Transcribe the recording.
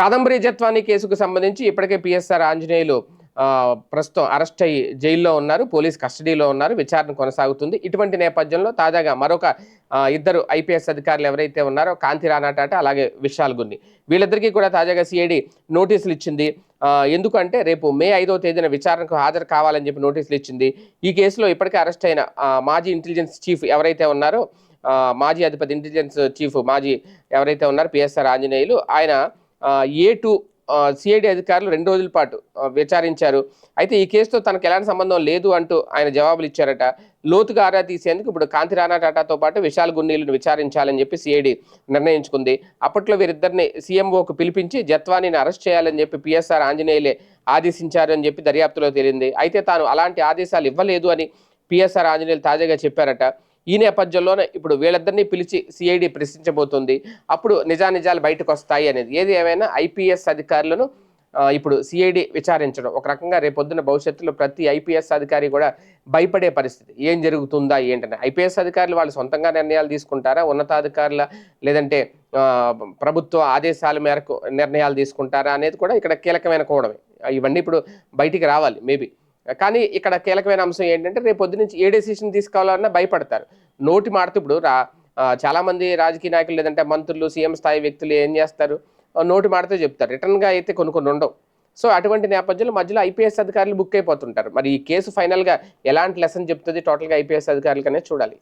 కాదంబరి కేసుకు సంబంధించి ఇప్పటికే పిఎస్ఆర్ ఆంజనేయులు ప్రస్తుతం అరెస్ట్ అయ్యి జైల్లో ఉన్నారు. పోలీస్ కస్టడీలో ఉన్నారు. విచారణ కొనసాగుతుంది. ఇటువంటి నేపథ్యంలో తాజాగా మరొక ఇద్దరు ఐపీఎస్ అధికారులు ఎవరైతే ఉన్నారో కాంతి రానాటాట అలాగే విశాల్ గున్ని. వీళ్ళిద్దరికీ కూడా తాజాగా సిఐడి నోటీసులు ఇచ్చింది. ఎందుకంటే రేపు మే ఐదవ తేదీన విచారణకు హాజరు కావాలని చెప్పి నోటీసులు ఇచ్చింది. ఈ కేసులో ఇప్పటికే అరెస్ట్ అయిన మాజీ ఇంటెలిజెన్స్ చీఫ్ ఎవరైతే ఉన్నారో మాజీ అధిపతి ఇంటెలిజెన్స్ చీఫ్ మాజీ ఎవరైతే ఉన్నారో పిఎస్ఆర్ ఆంజనేయులు ఆయన ఏ టూ సిఐడి అధికారులు రెండు రోజుల పాటు విచారించారు. అయితే ఈ కేసుతో తనకు ఎలాంటి సంబంధం లేదు అంటూ ఆయన జవాబులు ఇచ్చారట. లోతుగా ఆరా తీసేందుకు ఇప్పుడు కాంతి రాణా టాటాతో పాటు విశాల్ గున్నీలను విచారించాలని చెప్పి సిఐడి నిర్ణయించుకుంది. అప్పట్లో వీరిద్దరిని సీఎంఓకు పిలిపించి జత్వానీని అరెస్ట్ చేయాలని చెప్పి పిఎస్ఆర్ ఆంజనేయులే ఆదేశించారు అని చెప్పి దర్యాప్తులో తేలింది. అయితే తాను అలాంటి ఆదేశాలు ఇవ్వలేదు అని పిఎస్ఆర్ ఆంజనేయులు తాజాగా చెప్పారట. ఈ నేపథ్యంలోనే ఇప్పుడు వీళ్ళిద్దరినీ పిలిచి సిఐడి ప్రశ్నించబోతుంది. అప్పుడు నిజానిజాలు బయటకు వస్తాయి అనేది. ఏది ఏమైనా ఐపీఎస్ అధికారులను ఇప్పుడు సిఐడి విచారించడం. ఒక రకంగా రేపొద్దున భవిష్యత్తులో ప్రతి ఐపీఎస్ అధికారి కూడా భయపడే పరిస్థితి. ఏం జరుగుతుందా ఏంటని. ఐపీఎస్ అధికారులు వాళ్ళు సొంతంగా నిర్ణయాలు తీసుకుంటారా? ఉన్నతాధికారుల లేదంటే ప్రభుత్వ ఆదేశాల మేరకు నిర్ణయాలు తీసుకుంటారా అనేది కూడా ఇక్కడ కీలకమైన కోవడమే ఇవన్నీ ఇప్పుడు బయటికి రావాలి మేబీ. కానీ ఇక్కడ కీలకమైన అంశం ఏంటంటే రేపు పొద్దు నుంచి ఏ డెసిషన్ తీసుకోవాలన్నా భయపడతారు. నోటి మాడుతూ ఇప్పుడు రా చాలామంది చాలా మంది రాజకీయ నాయకులు లేదంటే మంత్రులు సీఎం స్థాయి వ్యక్తులు ఏం చేస్తారు? నోటి మాడితే చెప్తారు. రిటర్న్గా అయితే కొన్ని కొన్ని ఉండవు. సో అటువంటి నేపథ్యంలో మధ్యలో ఐపీఎస్ అధికారులు బుక్ అయిపోతుంటారు. మరి ఈ కేసు ఫైనల్గా ఎలాంటి లెసన్ చెప్తుంది? టోటల్గా ఐపీఎస్ అధికారులకనే చూడాలి.